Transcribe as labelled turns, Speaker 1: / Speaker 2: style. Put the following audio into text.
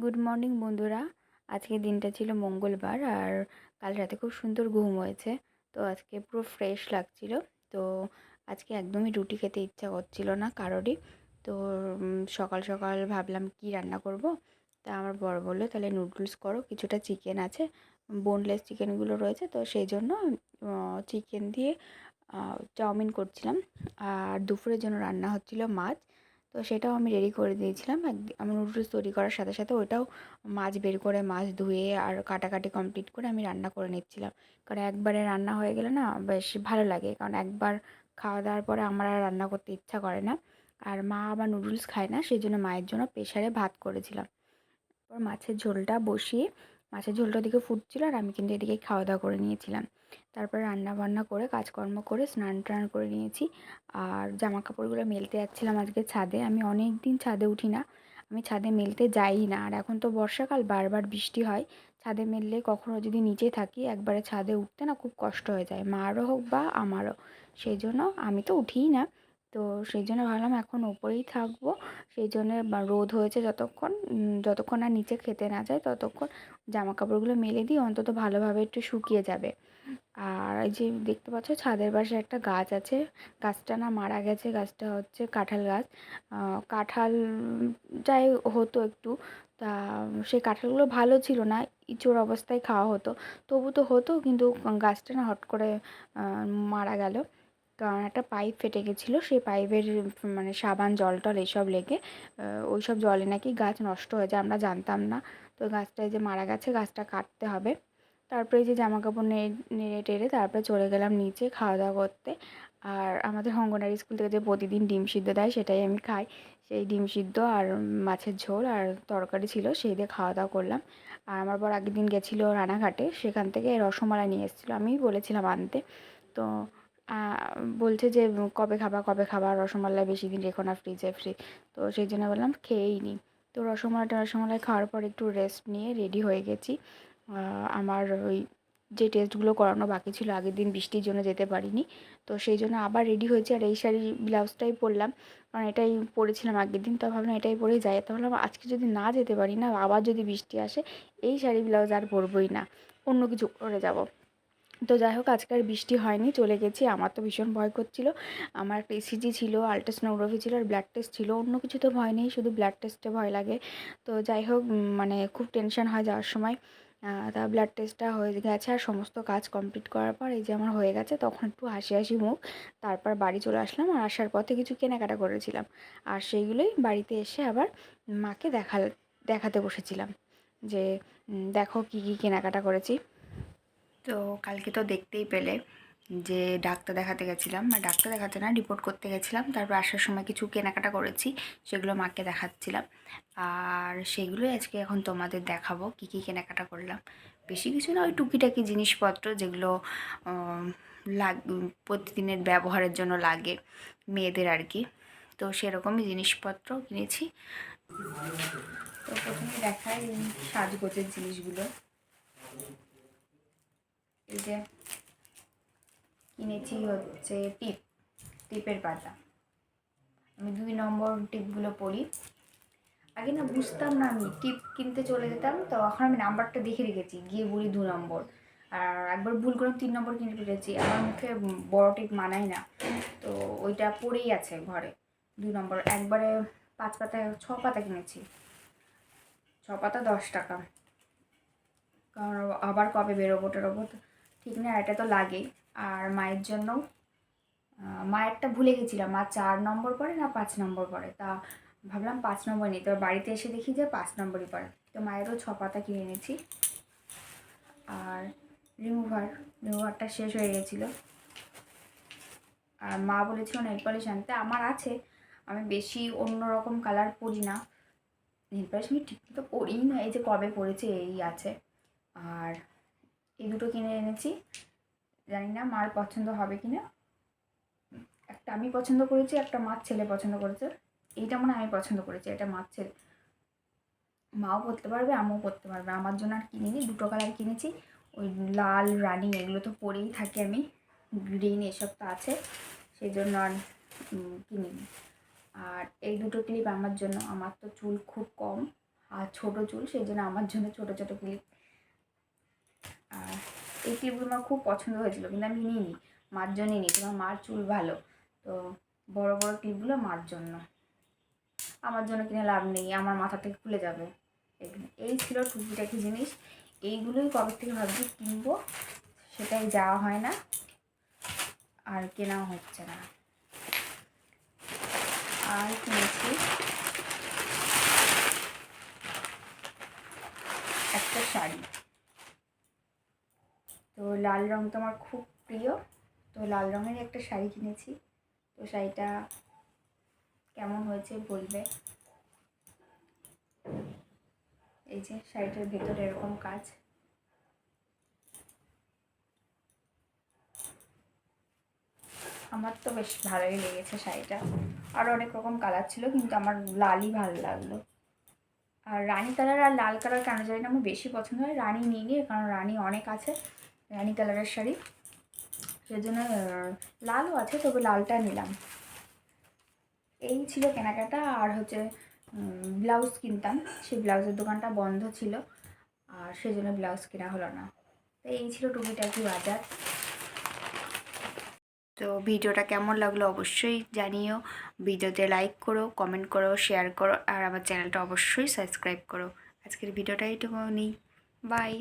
Speaker 1: Good morning বন্ধুরা। আজকে দিনটা ছিল মঙ্গলবার আর কাল রাতে খুব সুন্দর ঘুম হয়েছে। তো আজকে পুরো ফ্রেশ লাগছিল। তো আজকে একদমই রুটি খেতে ইচ্ছা করছিল না কারোরই। তো সকাল সকাল ভাবলাম কি রান্না করব? তা আমার বড় বলল, তাহলে নুডলস করো, কিছুটা চিকেন আছে বোনলেস চিকেনগুলো রয়েছে, তো সেই জন্য চিকেন দিয়ে চাউমিন করছিলাম। আর দুপুরের জন্য রান্না হচ্ছিল মাছ তো সেটাও আমি রেডি করে দিয়েছিলাম। আমার নুডলস তৈরি করার সাথে সাথে ওইটাও মাছ বের করে মাছ ধুয়ে আর কাটাকাটি কমপ্লিট করে আমি রান্না করে নিচ্ছিলাম। কারণ একবারে রান্না হয়ে গেলে না বেশ ভালো লাগে। কারণ একবার খাওয়া দাওয়ার পরে আমার আর রান্না করতে ইচ্ছা করে না। আর মা আবার নুডলস খায় না সেই জন্য মায়ের জন্য প্রেশারে ভাত করেছিলাম। তারপর মাছের ঝোলটা বসিয়ে মাছের ঝোলটা ওদিকে ফুটছিল আর আমি কিন্তু এদিকে খাওয়া দাওয়া করে নিয়েছিলাম। তারপরে রান্না বান্না করে, কাজকর্ম করে স্নান টান করে নিয়েছি। আর জামা কাপড়গুলো মেলতে যাচ্ছিলাম আজকে ছাদে। আমি অনেক দিন ছাদে উঠি না। আমি ছাদে মেলতে যাই না। আর এখন তো বর্ষাকাল, বারবার বৃষ্টি হয়। ছাদে মেললে কখনও যদি নিচে থাকি, একবারে ছাদে উঠতে না খুব কষ্ট হয়ে যায়। মারও হোক বা আমারও। সেই জন্য আমি তো উঠিই না। তো সেই জন্য ভাবলাম এখন ওপরেই থাকব। সেই জন্যে রোদ হয়েছে যতক্ষণ যতক্ষণ আর নিচে খেতে না যায় ততক্ষণ জামা কাপড়গুলো মেলে দিই, অন্তত ভালোভাবে একটু শুকিয়ে যাবে। আর এই যে দেখতে পাচ্ছ ছাদের পাশে একটা গাছ আছে, গাছটা না মারা গেছে, গাছটা হচ্ছে কাঁঠাল গাছ। কাঁঠাল যাই হতো একটু, তা সেই কাঁঠালগুলো ভালো ছিল না, ইঁচড় অবস্থায় খাওয়া হতো, তবু তো হতো, কিন্তু গাছটা না হট করে মারা গেল। কারণ একটা পাইপ ফেটে গেছিল, সেই পাইপের মানে সাবান, জল টল এইসব লেগে ওই সব জলে নাকি গাছ নষ্ট হয়ে যায়, আমরা জানতাম না। তো গাছটা যে মারা গেছে, গাছটা কাটতে হবে। তারপরে যে জামা কাপড় নেড়ে টেড়ে তারপরে চলে গেলাম নিচে খাওয়া দাওয়া করতে। আর আমাদের অঙ্গনারী স্কুল থেকে যে প্রতিদিন ডিম সিদ্ধ দেয়, সেটাই আমি খাই। সেই ডিম সিদ্ধ আর মাছের ঝোল আর তরকারি ছিল, সেই দিয়ে খাওয়া দাওয়া করলাম। আর আমার বর আগের দিন গেছিল রানাঘাটে, সেখান থেকে রসমালাই নিয়ে এসেছিল। আমি বলেছিলাম আনতে। তো বলছে যে কবে খাবা কবে খাবা? রসমালাই বেশি দিন রেখো না ফ্রিজে ফ্রি তো সেই জন্য বললাম, খেয়েই নিই তো রসমালাইটা, রসমালাই খাওয়ার পর একটু রেস্ট নিয়ে রেডি হয়ে গেছি। আমার ওই যে টেস্টগুলো করানো বাকি ছিল, আগের দিন বৃষ্টির জন্য যেতে পারিনি। তো সেই জন্য আবার রেডি হয়েছি আর এই শাড়ি ব্লাউজটাই পরলাম। কারণ এটাই পরেছিলাম আগের দিন, তো ভাবলাম এটাই পরেই যাই। তো ভাবলাম, আজকে যদি না যেতে পারি না, আবার যদি বৃষ্টি আসে, এই শাড়ি ব্লাউজ আর পরবই না। অন্য কিছু করে যাব। তো যাই হোক আজকে আর বৃষ্টি হয়নি, চলে গেছি। আমার তো ভীষণ ভয় করছিল। আমার একটা ইসিজি ছিল আলট্রাসোনোগ্রাফি ছিল আর ব্লাড টেস্ট ছিল। অন্য কিছু তো ভয় নেই, শুধু ব্লাড টেস্টে ভয় লাগে। তো যাই হোক মানে খুব টেনশন হয় যাওয়ার সময়। তা ব্লাড টেস্টটা হয়ে গেছে আর সমস্ত কাজ কমপ্লিট করার পর এই যে আমার হয়ে গেছে, তখন একটু হাসি হাসি মুখ। তারপর বাড়ি চলে আসলাম আর আসার পথে কিছু কেনাকাটা করেছিলাম। আর সেইগুলোই বাড়িতে এসে আবার মাকে দেখা, দেখাতে বসেছিলাম। যে দেখো কী কী কেনাকাটা করেছি। তো কালকে তো দেখতেই পেলে যে ডাক্তার দেখাতে গেছিলাম। আর ডাক্তার দেখাতে না রিপোর্ট করতে গেছিলাম। তারপর আসার সময় কিছু কেনাকাটা করেছি, সেগুলো মাকে দেখাচ্ছিলাম। আর সেগুলোই আজকে এখন তোমাদের দেখাবো, কি কি কেনাকাটা করলাম। বেশি কিছু না, ওই টুকিটাকি জিনিসপত্র যেগুলো লাগ, প্রতিদিনের ব্যবহারের জন্য লাগে মেয়েদের আর কি। তো সেরকমই জিনিসপত্র কিনেছি। তো প্রথমে দেখাই সাজগোজের জিনিসগুলো। এই যে কিনেছি হচ্ছে টিপ, টিপের পাতা। আমি দুই নম্বর টিপগুলো পরি আগে না বুঝতাম না আমি টিপ কিনতে চলে যেতাম, তো এখন আমি নাম্বারটা দেখে রেখেছি, গিয়ে বলি দু নম্বর। আর একবার ভুল করে তিন নম্বর কিনে ফেলেছি আমার মুখে বড় টিপ মানায় না। তো ওইটা পড়েই আছে ঘরে। দুই নম্বর, একবারে পাঁচ পাতায়, ছ পাতা কিনেছি। ছ পাতা দশ টাকা। কারণ আবার কবে বেরোবো টেরোবো তো ঠিক না এটা তো লাগেই। আর মায়ের জন্য মায়েরটা ভুলে গেছিলাম। মা চার নম্বর পরে না পাঁচ নম্বর পরে তা ভাবলাম পাঁচ নম্বর নিই। তো বাড়িতে এসে দেখি যে পাঁচ নম্বরই পরে তো মায়েরও ছ পাতা কিনে এনেছি। আর রিমুভার রিমুভারটা শেষ হয়ে গেছিল। আর মা বলেছিল নেল পলিশ আনতে। আমার আছে। আমি বেশি অন্য রকম কালার পরি না। নেল পলিশ আমি ঠিক তো পরিই না। এই যে কবে পড়েছে, এই আছে। আর এই দুটো কিনে এনেছি। জানি না মার পছন্দ হবে কি না একটা আমি পছন্দ করেছি, একটা মার ছেলে পছন্দ করেছে। এইটা মনে আমি পছন্দ করেছি, এটা মার ছেলে। মাও পরতে পারবে, আমিও পরতে পারবে। আমার জন্য আর কিনিনি, দুটো কালার কিনেছি। ওই লাল, রানি, এগুলো তো পরেই থাকি আমি। গ্রিন এসব তো আছে সেই জন্য আর কিনিনি। আর এই দুটো ক্লিপ আমার জন্য, আমার তো চুল খুব কম। আর ছোটো চুল সেই জন্য আমার জন্য ছোটো ছোটো ক্লিপ এই ক্লিপগুলো আমার খুব পছন্দ হয়েছিল, কিন্তু আমি নিইনি, মার জন্যই নিই তোমার মার চুল ভালো। তো বড় বড় ক্লিপগুলো মার জন্য। আমার জন্য কিনে লাভ নেই, আমার মাথা থেকে খুলে যাবে। এই ছিল টুকিটাকি জিনিস। এইগুলোই কবে থেকে ভাবছি কিনবো, সেটাই যাওয়া হয় না, আর কেনাও হচ্ছে না। আর কিনেছি একটা শাড়ি। তো লাল রং তো আমার খুব প্রিয়। তো লাল রঙের একটা শাড়ি কিনেছি। তো শাড়িটা কেমন হয়েছে বলবে? এই যে শাড়িটার ভেতরে এরকম কাজ। আমার তো বেশ ভালোই লেগেছে শাড়িটা। আরও অনেক রকম কালার ছিল, কিন্তু আমার লালই ভালো লাগল। আর রানী কালার আর লাল কালার কেন জানি না, আমার বেশি পছন্দ হয়। রানী নিয়ে নিয়ে, কারণ রানী অনেক আছে। রানী কালারের শাড়ি। সেই জন্য আহ, লালও আছে তবে লালটা নিলাম। এই ছিল কেনাকাটা আর হচ্ছে ব্লাউজ কিনতাম। সেই ব্লাউজের দোকানটা বন্ধ ছিল আর সেই জন্য ব্লাউজ কেনা হলো না। তো এই ছিল টুকিটাকি বাজার। তো ভিডিওটা কেমন লাগল অবশ্যই জানিও। ভিডিওতে লাইক করো কমেন্ট করো শেয়ার করো আর আমার চ্যানেলটা অবশ্যই সাবস্ক্রাইব করো। আজকের ভিডিওটা এইটুকু নেই বাই